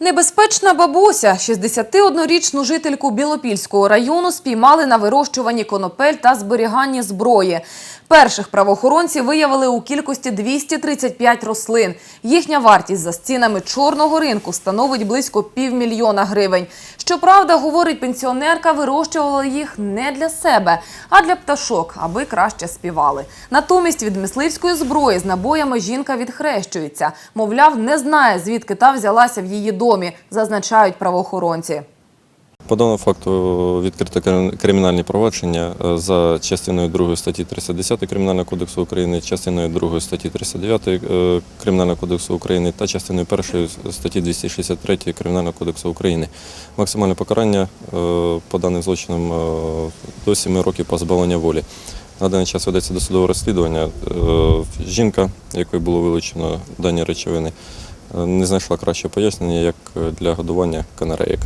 Небезпечна бабуся, 61-річну жительку Білопільського району спіймали на вирощуванні конопель та зберіганні зброї. Перших правоохоронці виявили у кількості 235 рослин. Їхня вартість за стінами чорного ринку становить близько півмільйона гривень. Щоправда, говорить пенсіонерка, вирощувала їх не для себе, а для пташок, аби краще співали. Натомість від мисливської зброї з набоями жінка відхрещується. Мовляв, не знає, звідки та взялася в її домі, зазначають правоохоронці. По даному факту відкрито кримінальні провадження е, за частиною 2 статті 310 Кримінального кодексу України, частиною 2 статті 39 е, Кримінального кодексу України та частиною 1 статті 263 Кримінального кодексу України. Максимальне покарання е, по даним злочинам до 7 років позбавлення волі. На даний час ведеться досудове розслідування. Жінка, якої було вилучено дані речовини, не знайшла краще пояснення, як для годування канареїк.